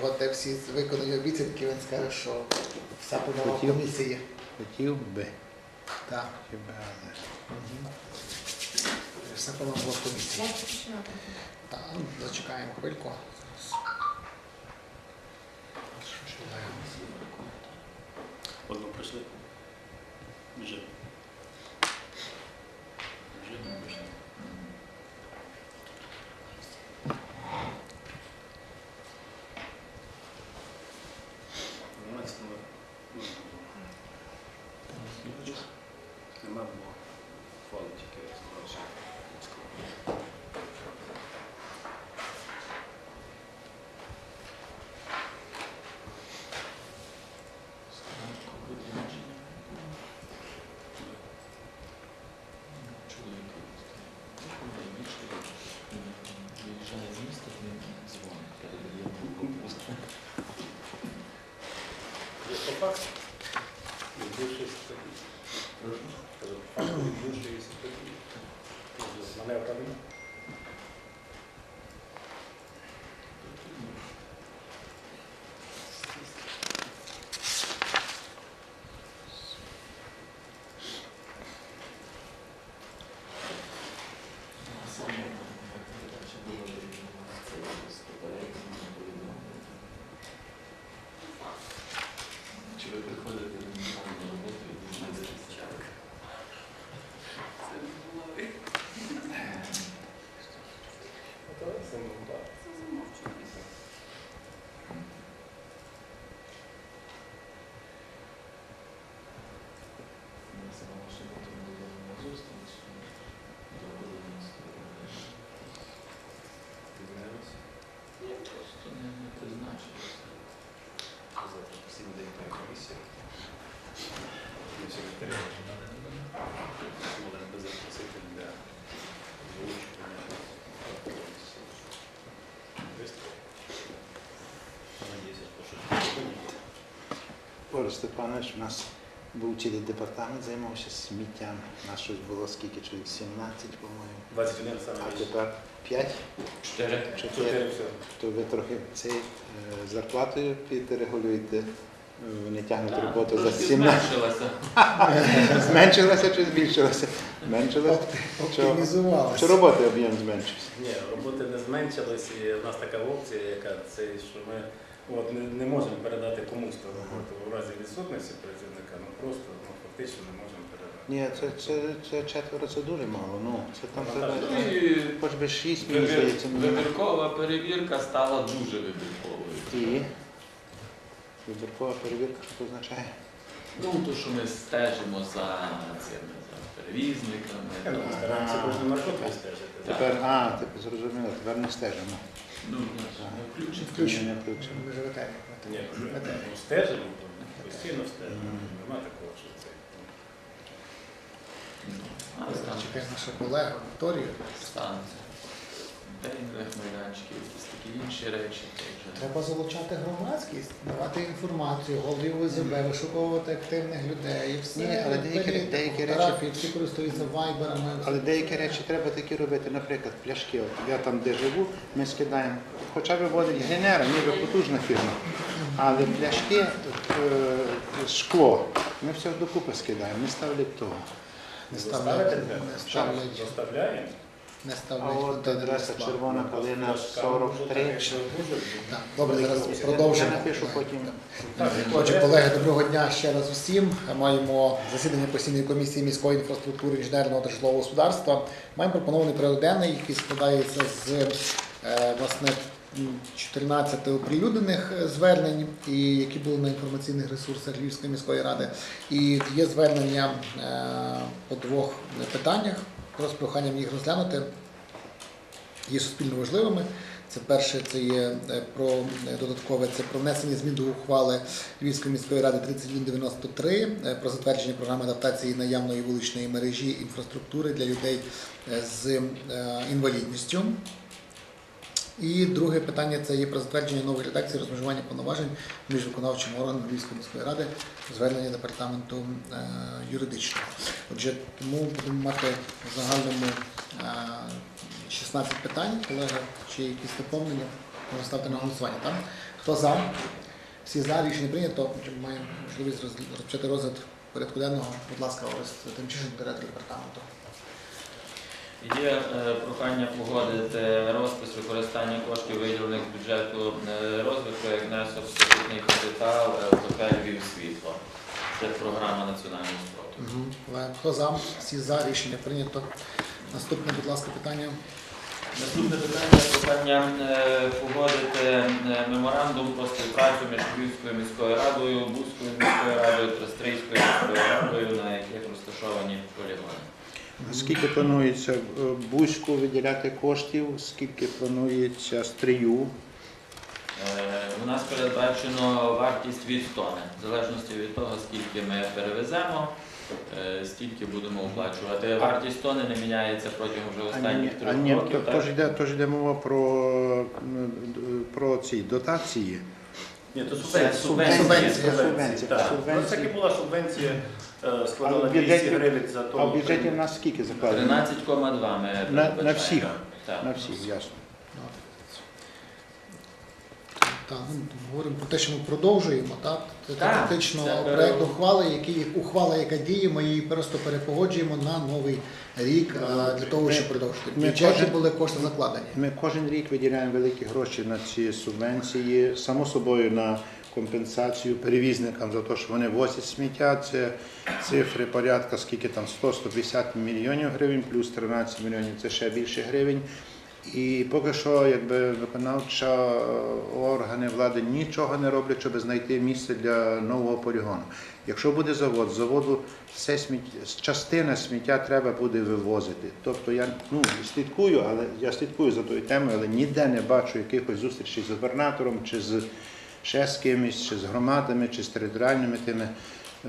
його те всі виконані обіцянки, він скаже, що вся помила Хотів. комісії. Хотів би. Так. Хотів би, але Мгм. Все помила комісії. Так, зачекаємо хвильку. Що ж я? Одну прийшли. Вже. Вже не прийшли. Дванадцятого. ну, Нема було. Хвали тільки розглашення. Виїжджає Cleverly Борис Степанович у нас був цілий департамент, займався сміттям. Нас щось було скільки чоловік? 17, по-моєму. 21 саме більше. тепер 5 Чотири. чи Чотири 5. все. То ви трохи цей е, зарплатою підрегулюєте, е, вони тягнуть роботу за Трошки 17. зменшилася. Зменшилося чи збільшилося? Зменшилося. Чи, чи роботи об'єм зменшився? Ні, роботи не зменшились, і в нас така опція, яка це, що ми от, не, не можемо передати комусь ту роботу в разі відсутності працівника, ну просто ну, фактично не можемо передати. Ні, це, це, це четверо, це дуже мало. Ну, це там Ну, треба так. І хоч би 6, мені вибір- здається. мені. Вибіркова перевірка стала дуже вибірковою. І вибіркова перевірка, що це означає? Ну, то, що ми стежимо за цими за перевізниками. Я думаю, стараємося кожну наркотику стежити. Тепер, а, тепер зрозуміло, тепер не стежимо. Ну, ми ж Включено. Не включено. Ви живете. Ні, ну, стежимо, постійно стежимо. Нема такого, що це. Чекаємо там Чекає наша колега Станція. Майданчиків, якісь такі інші речі. то вже- Треба залучати громадськість, давати інформацію, голів ОЗБ, вишуковувати активних людей. І все. Ні, але деякі- деякі фотографії, всі користуються вайберами. Але деякі речі треба такі робити, наприклад, пляшки. От я там, де живу, ми скидаємо. Хоча виводить генера, ніби потужна фірма. Але пляшки, е, шкло, ми все докупи скидаємо, не ставлять того. Не ставлять, не ставлять, Заставляємо. Не А ставлять от адреса. Червона калина 43. Так, Добре, зараз Я напишу потім. Отже, колеги, доброго дня ще раз усім. Маємо засідання постійної комісії міської інфраструктури інженерного та житлового господарства. Маємо пропонований порядок денний, який складається з е, власне м, 14 оприлюднених е, звернень, і які були на інформаційних ресурсах Львівської міської ради. І є звернення е, по двох питаннях. З проханням їх розглянути є суспільно важливими. Це перше, це є е, про е, додаткове це про внесення змін до ухвали Львівської міської ради 3193 е, про затвердження програми адаптації наявної вуличної мережі інфраструктури для людей з інвалідністю. І друге питання це є про затвердження нової редакції розмежування повноважень між виконавчим органом Львівської міської ради, звернення департаменту е, юридичного. Отже, тому будемо мати в загальному е, 16 питань. Колеги, чи якісь доповнення? Можна ставити на голосування, так? Хто за? Всі за, рішення прийнято. Маємо можливість розпочати розгляд порядку денного. Будь ласка, Орес Тимчишин, директор департаменту. Є е, прохання погодити розпис використання коштів виділених з бюджету е, розвитку як внесок статутний капітал е, ЛКП Львів світло. Це програма національного спротиву. Хто за? Всі за, рішення прийнято. Наступне, будь ласка, питання. Наступне питання прохання е, погодити е, меморандум про співпрацю між Львівською міською радою, Бузькою міською радою та Стрийською міською радою, на яких розташовані полігони. Скільки планується е, Бузьку виділяти коштів, скільки планується стрію? Е, У нас передбачено вартість від тони, в залежності від того, скільки ми перевеземо, е, стільки будемо оплачувати. Вартість тони не міняється протягом вже останніх трьох років. тож йде, мова про, про ці дотації. Ні, то субвенція. субвенція. субвенція. Субвенція. Так. Субвенція. Ну, це і була субвенція, е, складала 200 гривень за А в бюджеті в нас скільки закладено? 13,2 ми на передбачаємо. всіх? Так. На всіх, ясно. Так, ну, говоримо про те, що ми продовжуємо, так? Це Так, фактично це проєкт ухвали, який ухвала, яка діє, ми її просто перепогоджуємо на новий рік е, для того, щоб продовжити. В ми бюджеті кожен- були кошти закладені. Ми кожен рік виділяємо великі гроші на ці субвенції, само собою на компенсацію перевізникам за те, що вони возять сміття. Це цифри порядка, скільки там 100-150 мільйонів гривень, плюс 13 мільйонів це ще більше гривень. І поки що, якби виконавча е, органи влади нічого не роблять, щоб знайти місце для нового полігону. Якщо буде завод, з заводу все сміття, частина сміття треба буде вивозити. Тобто я ну, слідкую, але я слідкую за тою темою, але ніде не бачу якихось зустрічей з губернатором чи з ще з кимось, чи з громадами, чи з територіальними тими е,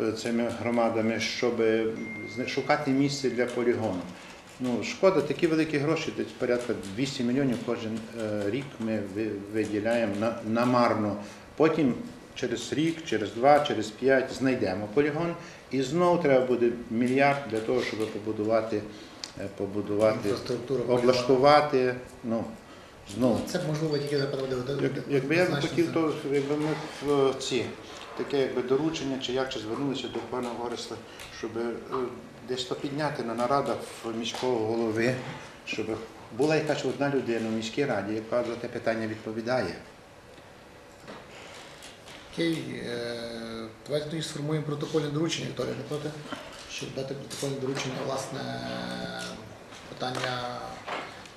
е, цими громадами, щоб шукати місце для полігону. Ну, шкода, такі великі гроші, десь порядка 200 мільйонів кожен е, рік ми виділяємо на, намарно. Потім через рік, через два, через п'ять знайдемо полігон, і знову треба буде мільярд для того, щоб побудувати, е, побудувати облаштувати. Ну, знову. Це можливо тільки. Як, якби я хотів, то якби ми в ці таке якби доручення, чи як чи звернулися до пана Горисла, щоб то підняти на нарадах міського голови, щоб була якась одна людина в міській раді, яка за те питання відповідає. Окей, е, давайте тоді сформуємо протокольне доручення, Вікторія, не проти? Щоб дати протокольне доручення, власне, питання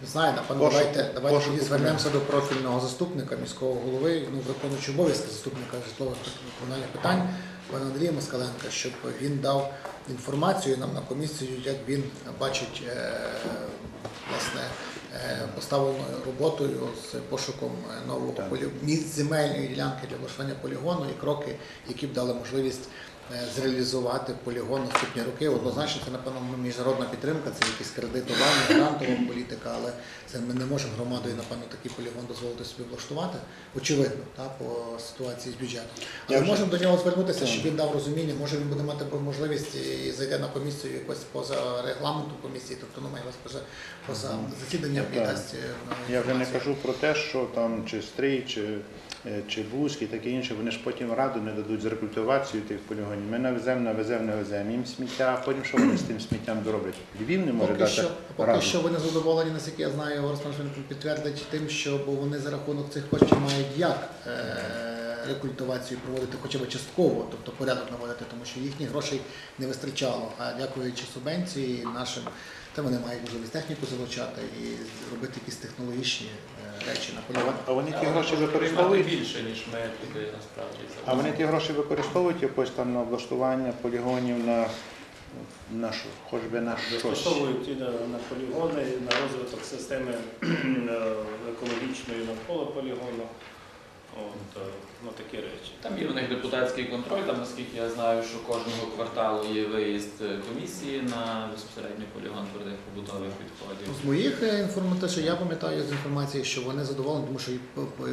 не знаю, напевно, давайте, давайте пошуку тоді звернемося до профільного заступника міського голови, ну, виконуючого обов'язки заступника житлових комунальних питань, пана Андрія Москаленка, щоб він дав інформацію нам на комісію, як він бачить е, власне е, поставленою роботою з пошуком е, нового полі... місць земельної ділянки для влаштування полігону і кроки, які б дали можливість зреалізувати полігон наступні роки. Однозначно, це напевно міжнародна підтримка, це якесь кредитування, грантова політика, але це ми не можемо громадою, напевно, такий полігон дозволити собі влаштувати. Очевидно, та, по ситуації з бюджетом. Але Я вже- можемо до нього звернутися, щоб він дав розуміння. Може він буде мати можливість і зайде на комісію якось поза регламентом комісії, тобто ну, має вас поза, поза засіданням і дасть. е, Я вже не кажу про те, що там чи стрій, чи, е, чи Бузький, таке інше, вони ж потім раду не дадуть з рекультивацією тих полігонів. Ми навеземо, навеземо, навеземо їм сміття, а потім що вони з тим сміттям дороблять? Львів не може Поки дати що, поки раду. що вони задоволені, наскільки я знаю, Горсман підтвердить тим, що бо вони за рахунок цих коштів мають як е, рекультивацію проводити хоча б частково, тобто порядок наводити, тому що їхніх грошей не вистачало. А дякуючи субвенції нашим, та вони мають можливість техніку залучати і робити якісь технологічні е, речі на А. А вони ті гроші використовують. більше, ніж ми туди насправді А вони ті гроші використовують якось там на облаштування полігонів на, на що, хоч би на щось. Використовують і на, на полігони, і на розвиток системи е, екологічної навколо полігону. От, е, ну, такі речі. Там є у них депутатський контроль, там, наскільки я знаю, що кожного кварталу є виїзд е, комісії на безпосередньо полігон твердих побутових відходів. З моїх е, інформацій, що я пам'ятаю з інформації, що вони задоволені, тому що і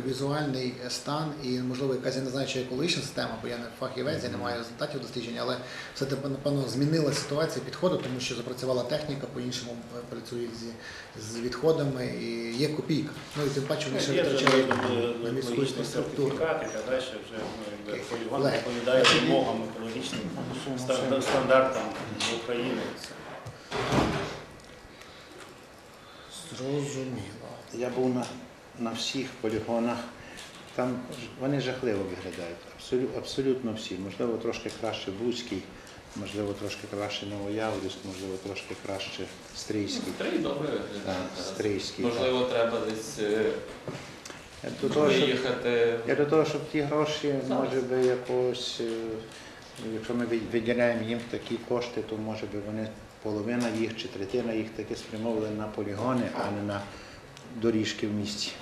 візуальний стан, і можливо якась я не знаю, чи екологічна система, бо я не фахівець, я не маю результатів досліджень, але все таки напевно змінила ситуація підходу, тому що запрацювала техніка, по-іншому працюють зі з відходами і є копійка. Ну і тим паче вони ще витрачають на міську. Сертифікат і так далі, вже ну, якби, полігон відповідає вимогам екологічним стан- стандартам України. Зрозуміло. Я був на, на всіх полігонах. Там ж- вони жахливо виглядають. Абсолютно, абсолютно всі. Можливо, трошки краще Луцький, можливо, трошки краще Новояврівськ, можливо, трошки краще Стрийський. Три добре Так, виглядає. Стрийський. так. Можливо, треба десь е, Я До того, щоб, виїхати. я до того, щоб ті гроші, може би якось, е, якщо ми виділяємо їм такі кошти, то може би вони половина їх чи третина їх таки спрямовували на полігони, а не на доріжки в місті.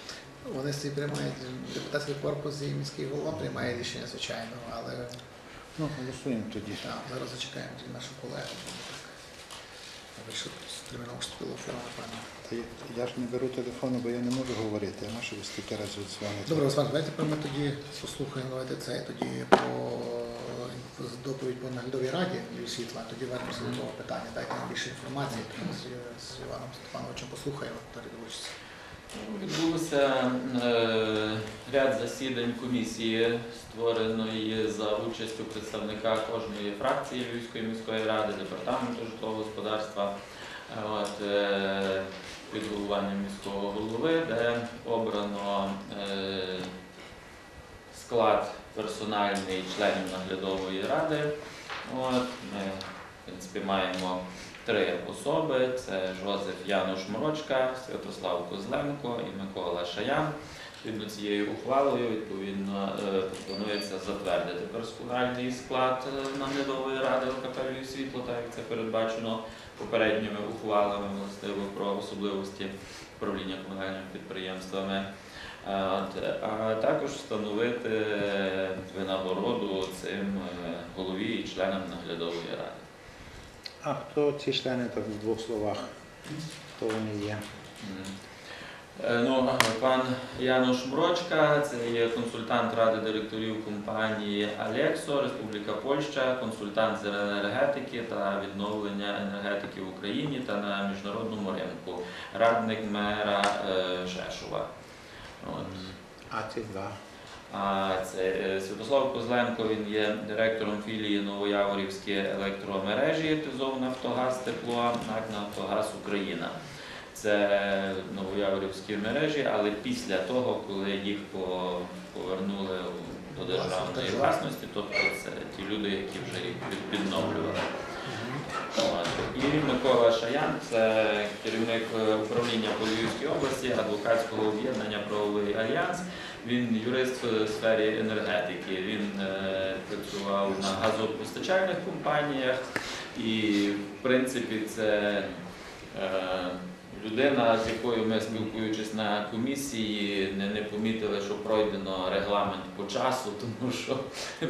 Вони всі приймають депутатський корпус і міський голова приймає рішення, звичайно, але Ну, голосуємо тоді. Так, зараз зачекаємо нашу колегу. Я, ж не беру телефону, бо я не можу говорити. Я що ви стільки разів дзвоните? Добре, Руслан, давайте ми тоді послухаємо давайте це тоді по доповідь по наглядовій раді світла, тоді вернемося до того питання. Дайте нам більше інформації, з, Іваном Степановичем послухаємо, долучиться. Відбулося е, ряд засідань комісії, створеної за участю представника кожної фракції Львівської міської ради, департаменту житлового господарства, е, от, е, під головуванням міського голови, де обрано е, склад персональний членів наглядової ради. От, ми, в принципі, маємо три особи: це Жозеф Януш Морочка, Святослав Козленко і Микола Шаян. Відповідно цією ухвалою відповідно е, пропонується затвердити персональний склад е, наглядової ради «Львів світло, так як це передбачено попередніми ухвалами властиво про особливості управління комунальними підприємствами. Е, А також встановити винагороду цим голові і членам наглядової ради. А хто ці члени так в двох словах? Хто вони є? Ну, пан Януш Мрочка, це є консультант ради директорів компанії Алексо, Республіка Польща, консультант з енергетики та відновлення енергетики в Україні та на міжнародному ринку, радник мера Шешова. От. А ці два. А це е, Святослав Козленко, він є директором філії Новояворівські електромережі ТЗОВ Нафтогаз Тепло, НАК Нафтогаз Україна. Це новояворівські мережі, але після того, коли їх по- повернули до державної власності, тобто це ті люди, які вже їх від- відновлювали. І Микола Шаян, це керівник е, управління по області, адвокатського об'єднання Правовий альянс. Він юрист в сфері енергетики. Він е, працював на газопостачальних компаніях і, в принципі, це е, людина, з якою ми спілкуючись на комісії, не, не помітили, що пройдено регламент по часу, тому що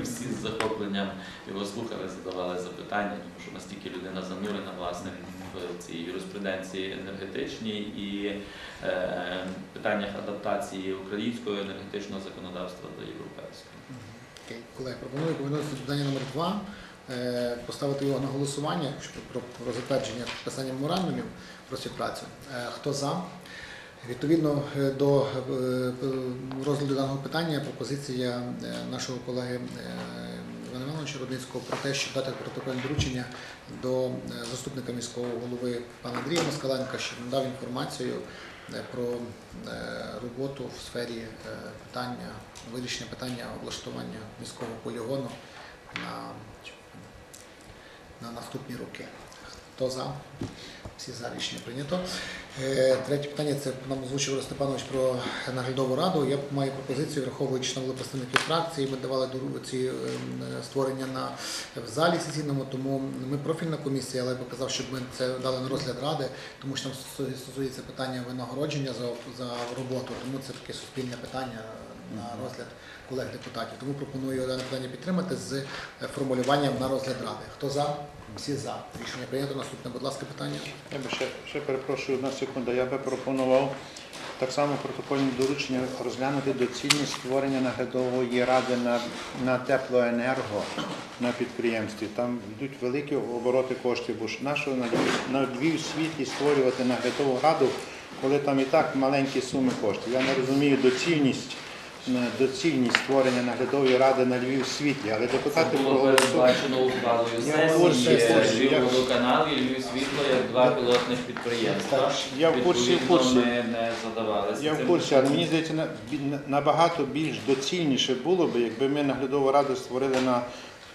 всі з захопленням його слухали, задавали запитання, тому що настільки людина занурена власне в цій юриспруденції енергетичній і е, питаннях адаптації українського енергетичного законодавства до європейського. Окей, колеги, пропоную повернутися до питання номер два, е, поставити його на голосування про, про затвердження підписання меморандумів про співпрацю. Е, Хто за? Відповідно е, до е, розгляду даного питання пропозиція нашого колеги Івана Івановича Рудницького про те, щоб дати протокольне доручення до заступника міського голови пана Андрія Москаленка, щоб надав інформацію про роботу в сфері питання вирішення питання облаштування міського полігону на, на наступні роки. Хто за? Всі за рішення прийнято. Е, Третє питання це нам озвучив Степанович про наглядову раду. Я маю пропозицію, враховуючи, були представники фракції, ми давали ці ем, створення на в залі сесійному, тому ми профільна комісія, але я би щоб ми це дали на розгляд ради, тому що там стосу- стосується питання винагородження за, за роботу, тому це таке суспільне питання на розгляд колег депутатів. Тому пропоную дане питання підтримати з е, формулюванням на розгляд ради. Хто за? Всі за. Рішення прийнято. Наступне, будь ласка, питання. Я би ще, ще перепрошую одну секунду. Я би пропонував так само протокольне доручення розглянути доцільність створення наглядової ради на, на теплоенерго на підприємстві. Там йдуть великі обороти коштів, бо ж нашого на Львів світі створювати наглядову раду, коли там і так маленькі суми коштів. Я не розумію доцільність. Доцільність створення наглядової ради на Львів світлі, але Це депутати було передбачено ухвалою сесії. Львів водоканал і Львів світло як два пілотних підприємства. Я в курсі, в не задавалися. Я в курсі, але мені здається, набагато більш доцільніше було б, якби ми наглядову раду створили на,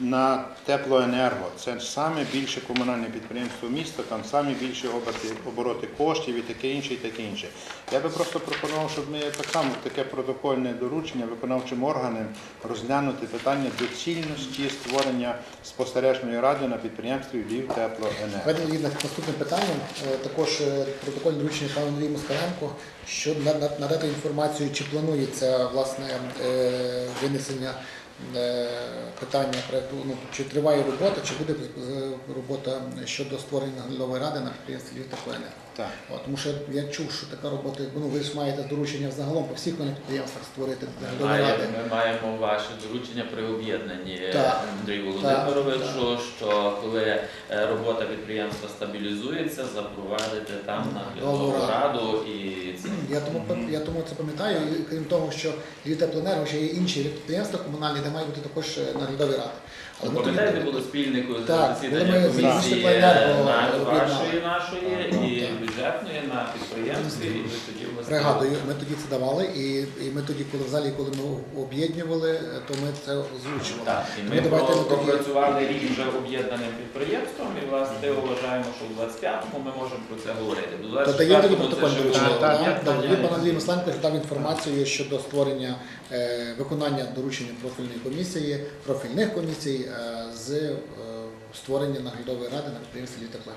на теплоенерго. Це саме більше комунальне підприємство міста, там самі більші оберти, обороти коштів і таке інше, і таке інше. Я би просто пропонував, щоб ми так само таке протокольне доручення виконавчим органам розглянути питання доцільності створення спостережної ради на підприємстві Львів теплоенерго. Наступним питанням. Е, Також е, протокольне доручення пану Андрію Москаленко, що на- на- надати інформацію, чи планується власне е, винесення питання проекту, ну, чи триває робота, чи буде з- робота щодо створення наглядової ради на підприємстві Львів. Так. От, Тому що я чув, що така робота, ну ви ж маєте доручення взагалом по всіх підприємствах створити наглядові ради. Ми маємо ваше доручення при об'єднанні Так. Андрію Володимировичу, що коли е, робота підприємства стабілізується, запровадити там наглядову раду і. Я тому я тому це пам'ятаю. Крім того, що Львів теплоенерго ще є інші підприємства комунальні, де мають бути також е, наглядові ради. Ми Пам'ятаєте, було спільникою Так, засідання коли ми комісії Теплоенерго на вашої нашої і бюджетної на підприємстві, і ви тоді власне. Пригадую, ми тоді це давали, і, і ми тоді, коли в залі, коли ми об'єднували, то ми це озвучували. Так, і Тому ми давайте про- ми тоді- пропрацювали рік вже об'єднаним підприємством, і власне вважаємо, що в 25-му ми можемо про це говорити. До То даємо тоді 24-му це ще доручення. було. Так, так, так, Тоді пан Андрій Масленко дав інформацію щодо створення е, виконання доручення профільної комісії, профільних комісій е, з е, створення наглядової ради на підприємстві «Літепле»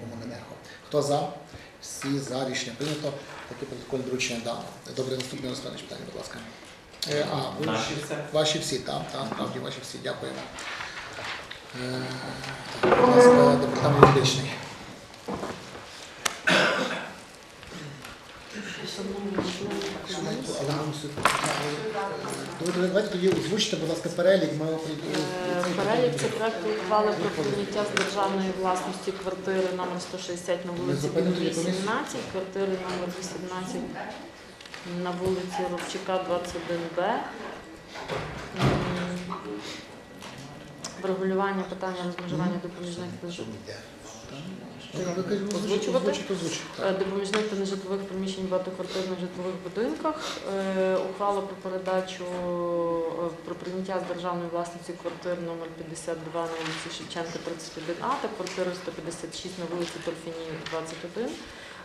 Комуненерго. Хто за? Всі за рішення прийнято. Таке протокольне доручення дано. Добре, наступне останнє питання, будь ласка. Е, а, це. Ваші всі, так, так, справді ваші всі, дякуємо. Е, так, Будь ласка, департамент юридичний. Але Давайте- тоді озвучте, будь ласка, перелік. Ми Е, Перелік це проекту ухвали про прийняття з державної власності квартири номер 160 на вулиці зупинили Білій, комісію? 17, квартири номер 18 на вулиці Ровчика, 21Б. Врегулювання питання розмежування допоміжних Озвучувати? Допоміжних та нежитлових приміщень в багатоквартирних житлових будинках. Е, Ухвала про передачу е, про прийняття з державної власності квартир номер 52 на вулиці Шевченка 31А та квартири 156 на вулиці Торфянів 21,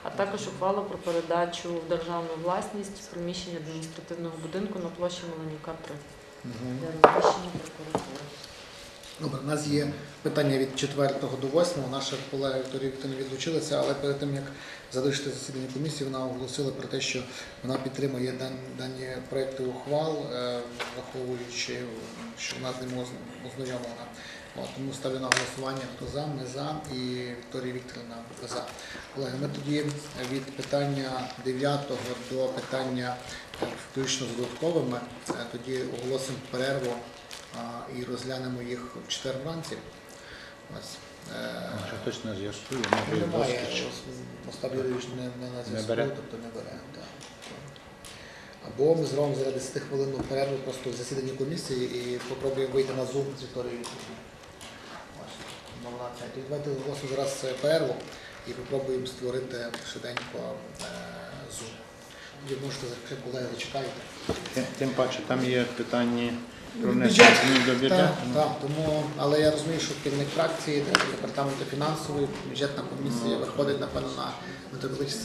а також ухвала про передачу в державну власність приміщення адміністративного будинку на площі Меленюка 3 для розміщення прокуратури. Добре, у нас є питання від 4 до 8. Наша колега Вікторія Вікторівна відлучилася, але перед тим як залишити засідання комісії, вона оголосила про те, що вона підтримує дані проекти ухвал, е, враховуючи, що вона з ними оз- ознайомлена. Тому ставлю на голосування, хто за, ми за, і Вікторія Вікторівна за. Колеги, ми тоді від питання 9 до питання е, включно з додатковими, е, тоді оголосимо перерву і розглянемо їх в четвер вранці. Ось. Е, Що точно і Немає. Остап не, не на зв'язку, тобто не бере. Так. Або ми зробимо зараз 10 хвилинну перерву просто в засіданні комісії і попробуємо вийти на Zoom з Вікторією. Ось. Ну, Давайте оголосимо зараз перерву і попробуємо створити швиденько е, Zoom. Тоді можете, колеги зачекаєте. Тим паче, там є питання Про внесення Бюджет. змін до бюджету. Так, так, тому, але я розумію, що керівник фракції, департаменту фінансової, бюджетна комісія виходить, напевно, на методологічні.